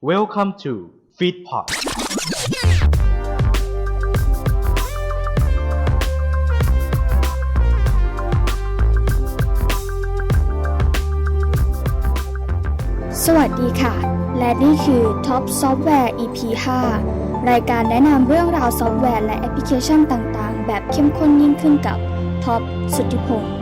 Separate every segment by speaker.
Speaker 1: Welcome to Feedpot
Speaker 2: สวัสดีค่ะ และนี่คือ Top Software EP 5 รายการแนะนำเรื่องราวซอฟต์แวร์และแอปพลิเคชันต่างๆ แบบเข้มข้นยิ่งขึ้นกับท็อปสุทธิพงศ์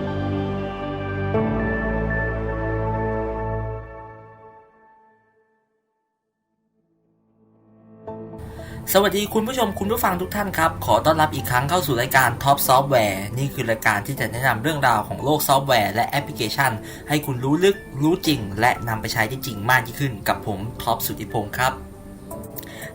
Speaker 3: สวัสดีคุณผู้ชมคุณผู้ฟังทุกท่านครับ ขอต้อนรับอีกครั้งเข้าสู่รายการ Top Software นี่คือรายการที่จะแนะนำเรื่องราวของโลกซอฟต์แวร์และแอปพลิเคชัน ให้คุณรู้ลึกรู้จริง และนำไปใช้ได้จริงมากยิ่งขึ้น กับผมท็อปสุทธิพงศ์ครับ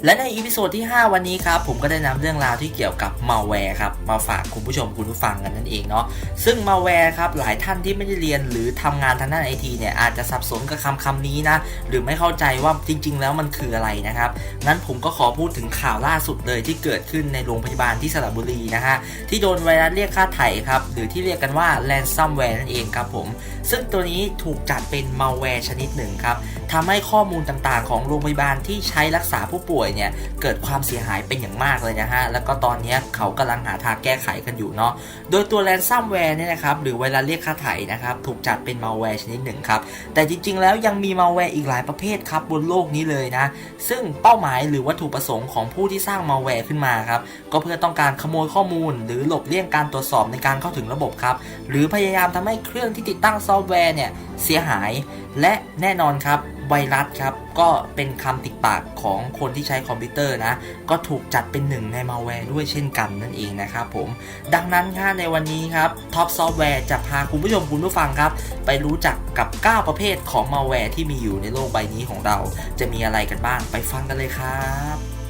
Speaker 3: และในอีพิโซดที่ 5 วันนี้ครับ ผมก็ได้นำเรื่องราวที่เกี่ยวกับมาแวร์ครับ มาฝากคุณผู้ชมคุณผู้ฟังกันนั่นเองเนาะซึ่งมาแวร์ครับ หลายท่านที่ไม่ได้เรียนหรือทำงานทางด้านไอทีเนี่ย อาจจะสับสนกับคำคำนี้นะ หรือไม่เข้าใจว่าจริง ๆ แล้วมันคืออะไรนะครับ งั้นผมก็ขอพูดถึงข่าวล่าสุดเลยที่เกิดขึ้นในโรงพยาบาลที่สระบุรีนะฮะที่โดนไวรัสเรียกค่าไถ่ครับหรือที่เรียกกันว่า ransomware นั่นเองครับผมซึ่งตัวนี้ถูกจัดเป็นมาแวร์ชนิดหนึ่งครับทำให้ข้อมูลต่างๆ ของโรงพยาบาลที่ใช้รักษาผู้ป่วยเนี่ยเกิดความเสียหายเป็นอย่างมากเลยนะฮะ แล้วก็ตอนนี้เขากำลังหาทางแก้ไขกันอยู่เนาะ โดยตัว ransomware เนี่ยนะครับหรือไวรัสเรียกค่าไถ่นะครับถูกจัดเป็นมาแวร์ชนิดหนึ่งครับ แต่จริงๆ แล้วยังมีมาแวร์อีกหลายประเภทครับบนโลกนี้เลยนะ ซึ่งเป้าหมายหรือวัตถุประสงค์ของผู้ที่สร้างมาแวร์ขึ้นมาครับก็เพื่อต้องการขโมยข้อมูล หรือหลบเลี่ยงการตรวจสอบในการเข้าถึงระบบครับหรือพยายามทำให้เครื่องที่ติดตั้งซซอฟต์แวร์เนี่ยเสียหาย และแน่นอนครับไวรัสครับก็เป็นคำติดปากของคนที่ใช้คอมพิวเตอร์นะ ก็ถูกจัดเป็นหนึ่งในมาแวร์ด้วยเช่นกันนั่นเองนะครับผม ดังนั้นค่ะในวันนี้ครับท็อปซอฟต์แวร์จะพาคุณผู้ชมคุณผู้ฟังครับ ไปรู้จักกับ 9 ประเภทของมาแวร์ที่มีอยู่ในโลกใบนี้ของเรา จะมีอะไรกันบ้างไปฟังกันเลยครับ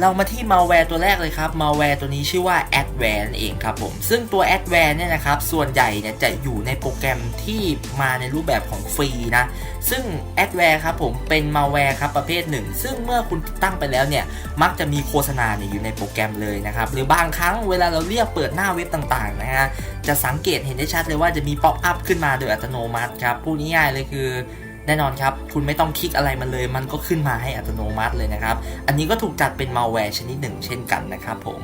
Speaker 3: เรามาที่มาแวร์ตัวแรกเลยครับมาแวร์ตัวนี้ชื่อว่า Adware นั่นเองครับผมซึ่งตัว Adware เนี่ยนะครับส่วนใหญ่เนี่ยจะอยู่ในโปรแกรมที่มาในรูปแบบของฟรีนะซึ่ง Adware ครับผมเป็นมาแวร์ครับประเภทหนึ่ง ซึ่งเมื่อคุณติดตั้งไปแล้วเนี่ยมักจะมีโฆษณาเนี่ยอยู่ในโปรแกรมเลยนะครับหรือบางครั้งเวลาเราเรียกเปิดหน้าเว็บต่างๆนะฮะจะสังเกตเห็นได้ชัดเลยว่าจะมีป๊อปอัพขึ้นมาโดยอัตโนมัติครับพูดง่ายๆเลยคือ แน่นอนครับ คุณไม่ต้องคลิกอะไรมันเลย มันก็ขึ้นมาให้อัตโนมัติเลยนะครับ อันนี้ก็ถูกจัดเป็นมาแวร์ชนิดหนึ่งเช่นกันนะครับผม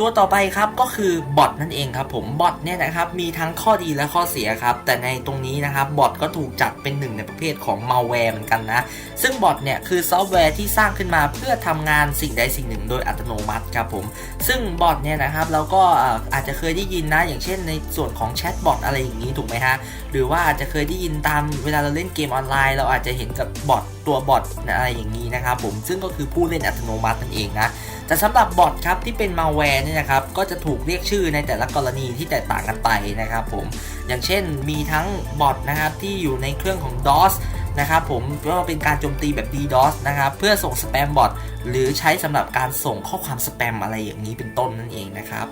Speaker 3: ตัวต่อไปครับก็คือบอทนั่นเองครับผมบอทเนี่ยนะครับมีทั้งข้อดีและข้อเสียครับแต่ในตรงนี้นะครับบอทก็ถูกจัดเป็นหนึ่งในประเภทของมาแวร์เหมือนกันนะ ซึ่งบอทเนี่ยคือซอฟต์แวร์ที่สร้างขึ้นมาเพื่อทำงานสิ่งใดสิ่งหนึ่งโดยอัตโนมัติครับผมซึ่งบอทเนี่ยนะครับเราก็เอ่ออาจจะเคยได้ยินนะ อย่างเช่นในส่วนของแชทบอทอะไรอย่างนี้ถูกไหมฮะหรือว่าอาจจะเคยได้ยินตามเวลาเราเล่นเกมออนไลน์ เราอาจจะเห็นกับบอท ตัวบอทอะไรอย่างนี้นะครับผมซึ่งก็คือผู้เล่นอัตโนมัตินั่นเองนะแต่สำหรับบอทครับที่เป็นมาแวร์เนี่ยนะครับก็จะถูกเรียกชื่อในแต่ละกรณีที่แตกต่างกันไปนะครับผมอย่างเช่นมีทั้งบอทนะครับที่อยู่ในเครื่องของ DOS นะครับผมก็เป็นการโจมตีแบบ DDoS นะครับเพื่อส่งสแปมบอทหรือใช้สำหรับการส่งข้อความสแปมอะไรอย่างนี้เป็นต้นนั่นเองนะครับ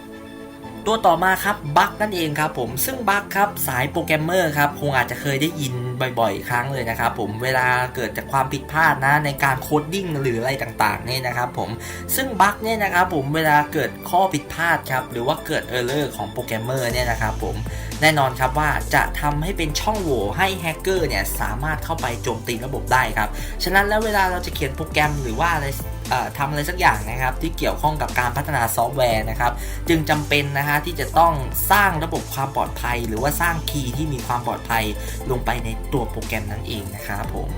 Speaker 3: ตัวต่อมาครับบั๊กนั่นเองครับผมซึ่งบั๊กครับสายโปรแกรมเมอร์ครับคงอาจจะเคยได้ยินบ่อยๆ ครั้งเลยนะครับผมเวลาเกิดจากความผิดพลาดนะในการโคดดิ้งหรืออะไรต่างๆเนี่ยนะครับผมซึ่งบั๊กเนี่ยนะครับผมเวลาเกิดข้อผิดพลาดครับหรือว่าเกิดเออร์เลอร์ของโปรแกรมเมอร์เนี่ยนะครับผม แน่นอนครับว่าจะทำให้เป็นช่องโหว่ให้แฮกเกอร์เนี่ยสามารถเข้าไปโจมตีระบบได้ครับ ฉะนั้นแล้วเวลาเราจะเขียนโปรแกรมหรือว่าอะไรทำอะไรสักอย่างนะครับที่เกี่ยวข้องกับการพัฒนาซอฟต์แวร์นะครับจึงจำเป็นนะฮะที่จะต้องสร้างระบบความปลอดภัย หรือว่าสร้างคีย์ที่มีความปลอดภัยลงไปในตัวโปรแกรมนั้นเองนะครับผม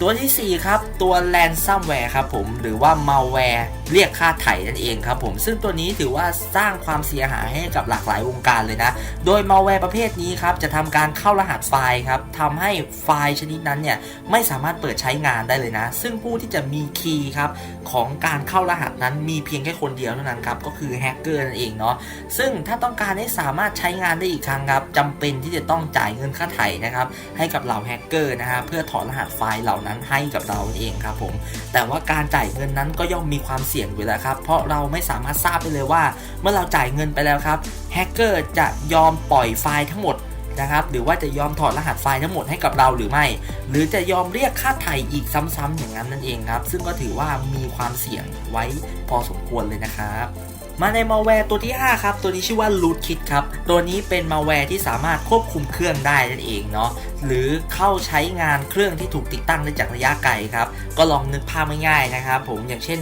Speaker 3: ตัวทีสี่ 4 ครับ ตัว ransomware ครับผม หรือว่า malware เรียกค่าไถ่นั่นเองครับผมซึ่งตัวนี้ถือว่าสร้างความเสียหายให้กับหลากหลายวงการเลยนะ โดย malware ประเภทนี้ครับจะทำการเข้ารหัสไฟล์ครับทำให้ไฟล์ชนิดนั้นเนี่ยไม่สามารถเปิดใช้งานได้เลยนะ ซึ่งผู้ที่จะมีคีย์ครับของการเข้ารหัสนั้นมีเพียงแค่คนเดียวเท่านั้นครับก็คือแฮกเกอร์นั่นเองเนาะซึ่งถ้าต้องการให้สามารถใช้งานได้อีกครั้งครับจำเป็นที่จะต้องจ่ายเงินค่าไถ่นะครับให้กับเหล่าแฮกเกอร์นะฮะเพื่อถอนรหัสไฟล์เหล่านั้นให้กับเราเองครับผมแต่ว่าการจ่ายเงินนั้นก็ย่อมมีความเสี่ยงอยู่แล้วครับ เพราะเราไม่สามารถทราบได้เลยว่า เมื่อเราจ่ายเงินไปแล้วครับแฮกเกอร์จะยอมปล่อยไฟล์ทั้งหมดนะครับ หรือว่าจะยอมถอดรหัสไฟล์ทั้งหมดให้กับเราหรือไม่ หรือจะยอมเรียกค่าไถ่อีกซ้ำๆอย่างนั้นนั่นเองครับ ซึ่งก็ถือว่ามีความเสี่ยงไว้พอสมควรเลยนะครับมาในมาแวร์ตัวที่ 5 ครับ ตัวนี้ชื่อว่า Rootkit ครับ ตัวนี้เป็นมาแวร์ที่สามารถควบคุมเครื่องได้นั่นเองเนาะหรือเข้าใช้งานเครื่องที่ถูกติดตั้งได้จากระยะไกลครับ ก็ลองนึกภาพง่ายๆนะครับผมอย่างเช่น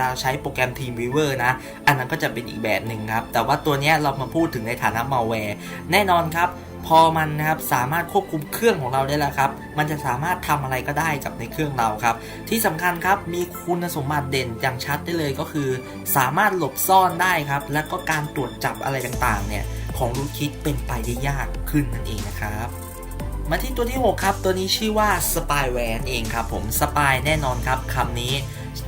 Speaker 3: เราใช้โปรแกรม TeamViewer นะ อันนั้นก็จะเป็นอีกแบบหนึ่งครับ แต่ว่าตัวนี้เรามาพูดถึงในฐานะ malware แน่นอนครับพอมันนะครับสามารถควบคุมเครื่องของเราได้แล้วครับ มันจะสามารถทำอะไรก็ได้กับในเครื่องเราครับ ที่สำคัญครับมีคุณสมบัติเด่นอย่างชัดได้เลยก็คือ สามารถหลบซ่อนได้ครับ และก็การตรวจจับอะไรต่างๆเนี่ยของรูคิดเป็นไปได้ยากขึ้นนั่นเองนะครับ มาที่ตัวที่ 6 ครับ ตัวนี้ชื่อว่า spyware นั่นเองครับผม spy แน่นอนครับคำนี้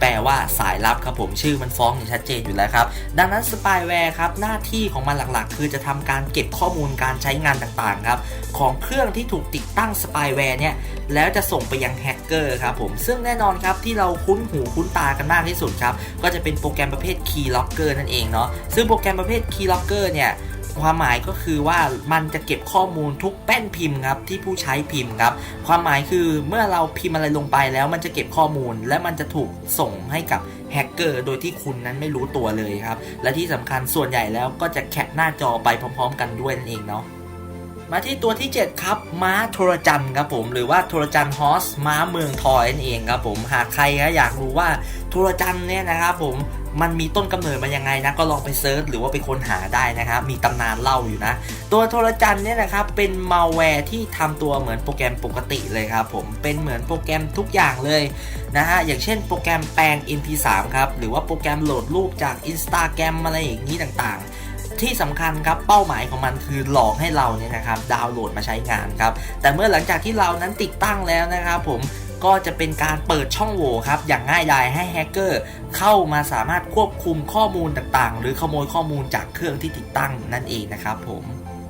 Speaker 3: แปลว่าสายลับครับผมชื่อมันฟ้องอย่างชัดเจนอยู่แล้วครับ ดังนั้น spyware ครับหน้าที่ของมันหลักๆ คือจะทำการเก็บข้อมูลการใช้งานต่างๆครับของเครื่องที่ถูกติดตั้ง spyware เนี่ยแล้วจะส่งไปยังแฮกเกอร์ครับผมซึ่งแน่นอนครับที่เราคุ้นหูคุ้นตากันมากที่สุดครับก็จะเป็นโปรแกรมประเภท keylogger นั่นเองเนาะซึ่งโปรแกรมประเภท keylogger เนี่ย ความหมายก็คือว่ามันจะเก็บข้อมูลทุกแป้นพิมพ์ครับที่ผู้ใช้พิมพ์ครับ ความหมายคือเมื่อเราพิมพ์อะไรลงไปแล้วมันจะเก็บข้อมูล และมันจะถูกส่งให้กับแฮกเกอร์โดยที่คุณนั้นไม่รู้ตัวเลยครับ และที่สำคัญส่วนใหญ่แล้วก็จะแคปหน้าจอไปพร้อม ๆ กันด้วยนั่นเองเนาะมาที่ตัวที่ 7 ครับ ม้าโทรจันครับผม หรือว่าโทรจันฮอสม้าเมืองทอยนั่นเองครับผม หากใครอยากรู้ว่าโทรจันเนี่ยนะครับผม มันมีต้นกำเนิดมายังไงนะก็ลองไปเซิร์ชหรือว่าไปค้นหาได้นะครับมีตำนานเล่าอยู่นะ ตัวโทรจันเนี่ยนะครับเป็นมัลแวร์ที่ทำตัวเหมือนโปรแกรมปกติเลยครับผมเป็นเหมือนโปรแกรมทุกอย่างเลยนะฮะอย่างเช่นโปรแกรมแปลง MP3 ครับหรือว่าโปรแกรมโหลดรูปจาก Instagram อะไรอย่างนี้ต่างๆที่สำคัญครับเป้าหมายของมันคือหลอกให้เราเนี่ยนะครับดาวน์โหลดมาใช้งานครับแต่เมื่อหลังจากที่เรานั้นติดตั้งแล้วนะครับผม ก็จะเป็นการเปิดช่องโหว่ครับอย่างง่ายดายให้แฮกเกอร์เข้ามาสามารถควบคุมข้อมูลต่างๆ หรือขโมยข้อมูลจากเครื่องที่ติดตั้งนั่นเองนะครับผม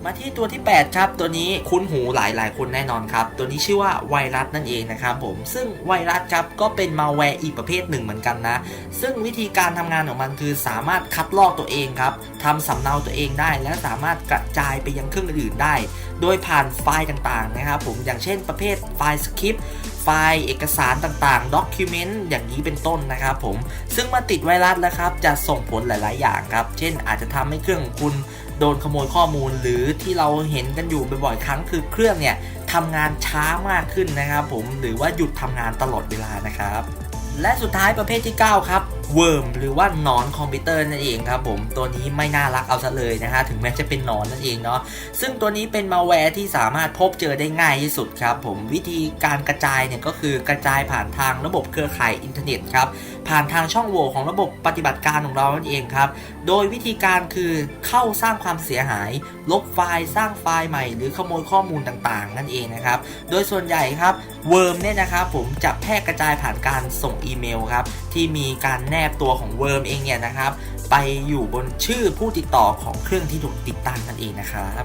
Speaker 3: มาที่ตัวที่ 8 ครับ ตัวนี้คุ้นหูหลายหลายๆคนแน่นอนครับ ตัวนี้ชื่อว่าไวรัสนั่นเองนะครับผม ซึ่งไวรัสครับก็เป็นมาแวร์อีกประเภทหนึ่งเหมือนกันนะ ซึ่งวิธีการทำงานของมันคือสามารถคัดลอกตัวเองครับทำสำเนาตัวเองได้ และสามารถกระจายไปยังเครื่องอื่นๆได้ โดยผ่านไฟล์ต่างๆนะครับผม อย่างเช่นประเภทไฟล์สคริปต์ ไฟล์เอกสารต่างๆด็อกิเมนต์อย่างนี้เป็นต้นนะครับผม ซึ่งมาติดไวรัสแล้วครับ จะส่งผลหลาย ๆ อย่างครับ เช่น อาจจะทำให้เครื่องของคุณโดนขโมยข้อมูล หรือที่เราเห็นกันอยู่บ่อยๆครั้งคือเครื่องเนี่ยทำงานช้ามากขึ้นนะครับผมหรือว่าหยุดทำงานตลอดเวลานะครับ และสุดท้ายประเภทที่ 9 ครับเวิร์มหรือว่าหนอนคอมพิวเตอร์นั่นเองครับผมตัวนี้ไม่น่ารักเอาซะเลยนะฮะถึงแม้จะเป็นหนอนนั่นเองเนาะซึ่งตัวนี้เป็นมาแวร์ที่สามารถพบเจอได้ง่ายที่สุดครับผมวิธีการกระจายเนี่ยก็คือกระจายผ่านทางระบบเครือข่ายอินเทอร์เน็ตครับผ่านทางช่องโหว่ของระบบปฏิบัติการของเรานั่นเองครับโดยวิธีการคือเข้าสร้างความเสียหาย ลบไฟล์ สร้างไฟล์ใหม่ หรือขโมยข้อมูลต่างๆ นั่นเองนะครับโดยส่วนใหญ่ครับเวิร์มเนี่ยนะครับผมจะแพร่กระจายผ่านการส่งอีเมลครับ ที่มีการแนบตัวของเวิร์มเองเนี่ยนะครับ ไปอยู่บนชื่อผู้ติดต่อของเครื่องที่ถูกติดตั้งนั่นเองนะครับ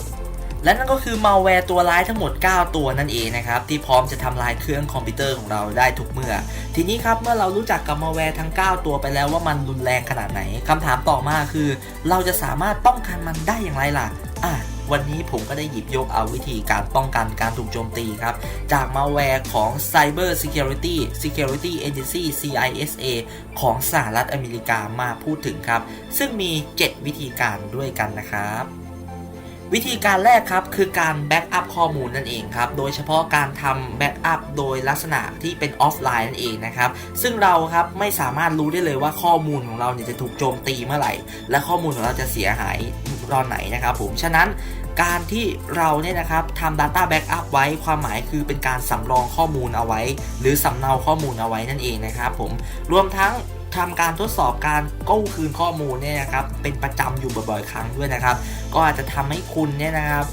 Speaker 3: และนั่นก็คือมาแวร์ตัวร้ายทั้งหมด 9 ตัวนั่นเองนะครับ ที่พร้อมจะทำลายเครื่องคอมพิวเตอร์ของเราได้ทุกเมื่อ ทีนี้ครับเมื่อเรารู้จักกับมาแวร์ทั้ง 9 ตัวไปแล้วว่ามันรุนแรงขนาดไหนคำถามต่อมาคือ เราจะสามารถป้องกันมันได้อย่างไรล่ะอะ วันนี้ผมก็ได้หยิบยกเอาวิธีการป้องกันการถูกโจมตีครับ จากมาแวร์ของ Cyber Security Security Agency CISA ของสหรัฐอเมริกามาพูดถึงครับ ซึ่งมี 7 วิธีการด้วยกันนะครับวิธีการแรกครับคือการแบ็กอัพข้อมูลนั่นเองครับ โดยเฉพาะการทำแบ็กอัพโดยลักษณะที่เป็นออฟไลน์นั่นเองนะครับ ซึ่งเราครับไม่สามารถรู้ได้เลยว่าข้อมูลของเราเนี่ยจะถูกโจมตีเมื่อไหร่ และข้อมูลของเราจะเสียหายตอนไหนนะครับผม ฉะนั้น การที่เราเนี่ยนะครับทำ Data Backup ไว้ความหมายคือเป็นการสำรองข้อมูลเอาไว้ หรือสำเนาข้อมูลเอาไว้นั่นเองนะครับผมรวมทั้งทำการทดสอบการกู้คืนข้อมูลเนี่ยนะครับเป็นประจำอยู่บ่อยๆ ครั้งด้วยนะครับ ก็อาจจะทำให้คุณเนี่ยนะครับ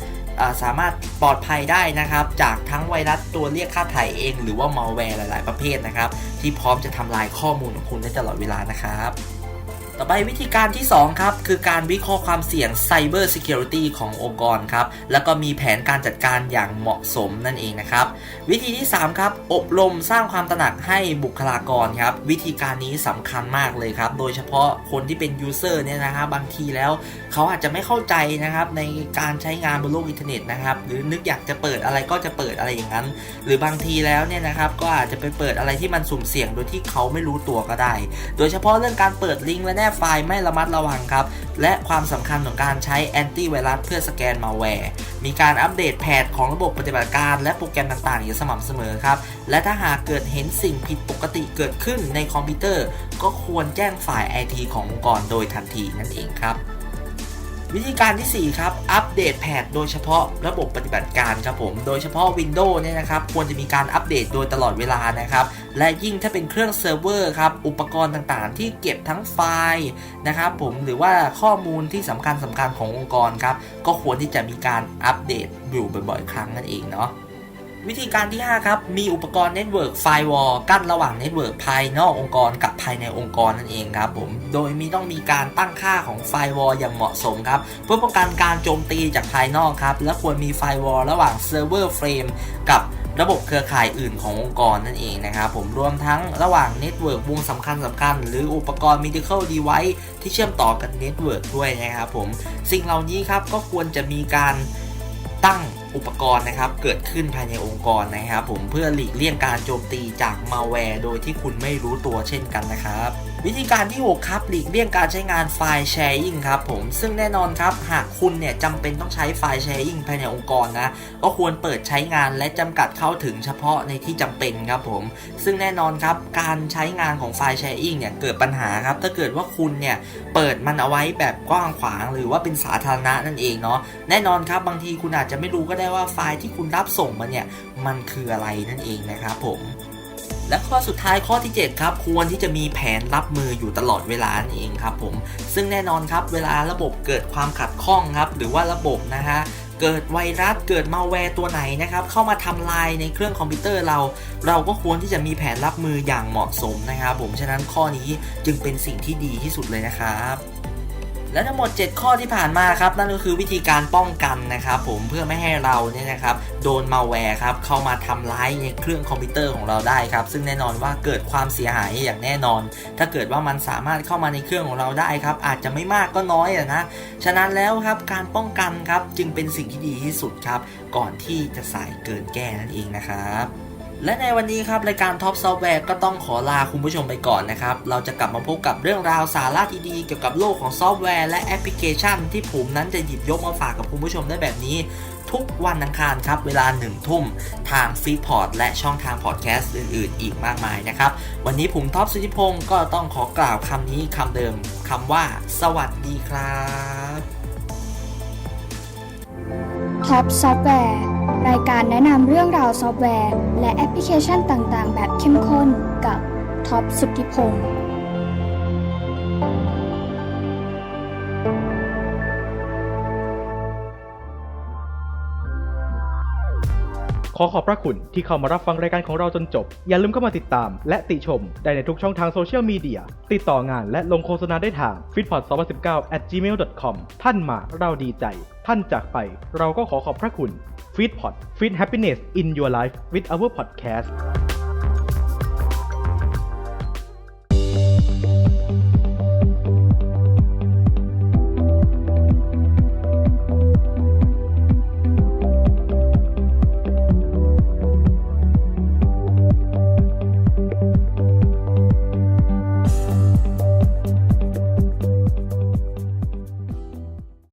Speaker 3: สามารถปลอดภัยได้นะครับ จากทั้งไวรัสตัวเรียกค่าไถ่เอง หรือว่ามัลแวร์หลาย ๆ ประเภทนะครับ ที่พร้อมจะทำลายข้อมูลของคุณได้ตลอดเวลานะครับ ต่อไปวิธีการที่ 2 ครับ คือการวิเคราะห์ความเสี่ยง Cyber Security ขององค์กรครับ แล้วก็มีแผนการจัดการอย่างเหมาะสมนั่นเองนะครับ วิธีที่ 3 ครับ อบรมสร้างความตระหนักให้บุคลากรครับ วิธีการนี้สำคัญมากเลยครับ โดยเฉพาะคนที่เป็น User เนี่ยนะฮะบางทีแล้ว เขาอาจจะไม่เข้าใจนะครับในการใช้งานบนโลกอินเทอร์เน็ตนะครับหรือนึกอยากจะเปิดอะไรก็จะเปิดอะไรอย่างนั้น หรือบางทีแล้วเนี่ยนะครับก็อาจจะไปเปิดอะไรที่มันสุ่มเสี่ยงโดยที่เขาไม่รู้ตัวก็ได้ โดยเฉพาะเรื่องการเปิดลิงก์และแนบไฟล์ไม่ระมัดระวังครับ และความสำคัญของการใช้แอนตี้ไวรัสเพื่อสแกนมาแวร์มีการอัปเดตแพทของระบบปฏิบัติการและโปรแกรมต่างๆ อย่างสม่ำเสมอครับ และถ้าหากเกิดเห็นสิ่งผิดปกติเกิดขึ้นในคอมพิวเตอร์ ก็ควรแจ้งฝ่าย IT ขององค์กรโดยทันทีนั่นเองครับ วิธีการทีสี่ 4 ครับ อัปเดตแพทโดยเฉพาะระบบปฏิบัติการครับผม โดยเฉพาะ Windows เนี่ยนะครับ ควรจะมีการอัปเดตโดยตลอดเวลานะครับ และยิ่งถ้าเป็นเครื่องเซิร์ฟเวอร์ครับ อุปกรณ์ต่างๆ ที่เก็บทั้งไฟล์นะครับผม หรือว่าข้อมูลที่สำคัญสำคัญขององค์กรครับ ก็ควรที่จะมีการอัปเดตอยู่บ่อยๆ ครั้งนั่นเองเนาะ วิธีการที่ 5 ครับ มีอุปกรณ์เน็ตเวิร์กไฟวอลกั้นระหว่างเน็ตเวิร์กภายนอกองค์กรกับภายในองค์กรนั่นเองครับผม โดยมีต้องมีการตั้งค่าของไฟวอลอย่างเหมาะสมครับ เพื่อป้องกันการโจมตีจากภายนอกครับ และควรมีไฟวอลระหว่างเซิร์ฟเวอร์เฟรมกับระบบเครือข่ายอื่นขององค์กรนั่นเองนะครับผมรวมทั้งระหว่างเน็ตเวิร์กวงสำคัญสำคัญหรืออุปกรณ์ medical device ที่เชื่อมต่อกันเน็ตเวิร์กด้วยนะครับผม สิ่งเหล่านี้ครับก็ควรจะมีการ ตั้งอุปกรณ์นะครับ เกิดขึ้นภายในองค์กรนะครับ ผมเพื่อหลีกเลี่ยงการโจมตีจากมาแวร์โดยที่คุณไม่รู้ตัวเช่นกันนะครับ วิธีการที่ 6 ครับหลีกเลี่ยงการใช้งานไฟล์แชร์อิงครับผมซึ่งแน่นอนครับหากคุณเนี่ยจำเป็นต้องใช้ไฟล์แชร์อิงภายในองค์กรนะก็ควรเปิดใช้งานและจำกัดเข้าถึงเฉพาะในที่จำเป็นครับผม ซึ่งแน่นอนครับการใช้งานของไฟล์แชร์อิงเนี่ยเกิดปัญหาครับถ้าเกิดว่าคุณเนี่ยเปิดมันเอาไว้แบบกว้างขวาง หรือว่าเป็นสาธารณะนั่นเองเนาะแน่นอนครับบางทีคุณอาจจะไม่รู้ก็ได้ว่าไฟล์ที่คุณรับส่งมาเนี่ยมันคืออะไรนั่นเองนะครับผม และข้อสุดท้ายข้อที่ 7 ครับ ควรที่จะมีแผนรับมืออยู่ตลอดเวลานั่เองครับผมซึ่งแน่นอนครับเวลาระบบเกิดความขัดข้องครับ หรือว่าระบบนะฮะเกิดไวรัสเกิดมาแวร์ตัวไหนนะครับ เข้ามาทำลายในเครื่องคอมพิวเตอร์เรา เราก็ควรที่จะมีแผนรับมืออย่างเหมาะสมนะครับผมฉะนั้นข้อนี้จึงเป็นสิ่งที่ดีที่สุดเลยนะครับ และทั้งหมด 7 ข้อที่ผ่านมาครับ นั่นก็คือวิธีการป้องกันนะครับผมเพื่อไม่ให้เราเนี่ยนะครับโดนมาแวร์ครับเข้ามาทำร้ายในเครื่องคอมพิวเตอร์ของเราได้ครับ ซึ่งแน่นอนว่าเกิดความเสียหายอย่างแน่นอน ถ้าเกิดว่ามันสามารถเข้ามาในเครื่องของเราได้ครับ อาจจะไม่มากก็น้อยอะนะฉะนั้นแล้วครับการป้องกันครับจึงเป็นสิ่งที่ดีที่สุดครับ ก่อนที่จะสายเกินแก้นั่นเองนะครับ และในวันนี้ครับรายการท็อปซอฟต์แวร์ก็ต้องขอลาคุณผู้ชมไปก่อนนะครับ เราจะกลับมาพบกับเรื่องราวสาระดีๆเกี่ยวกับโลกของซอฟต์แวร์และแอปพลิเคชัน ที่ผมนั้นจะหยิบยกมาฝากกับคุณผู้ชมได้แบบนี้ ทุกวันอังคารครับ เวลาหนึ่งทุ่ม ทางฟีดพอร์ตและช่องทางพอดแคสต์อื่นๆ อีกมากมายนะครับ วันนี้ผมท็อปสุธิพงศ์ก็ต้องขอกล่าวคำนี้คำเดิมคำว่า สวัสดีครับ
Speaker 2: ท็อปซอฟต์แว รายการแนะนำเรื่องราวซอฟต์แวร์ และแอปพลิเคชันต่างๆ แบบเข้มข้นกับท็อปสุทธิพงศ์
Speaker 1: ขอขอบพระคุณที่เข้ามารับฟังรายการของเราจนจบ อย่าลืมเข้ามาติดตาม และติชม ได้ในทุกช่องทางโซเชียลมีเดีย ติดต่องานและลงโฆษณาได้ทาง f i t p o d 2019 at gmail.com ท่านมาเราดีใจ ท่านจากไป เราก็ขอขอบพระคุณ f i t p o d Fit Happiness in Your Life with our podcast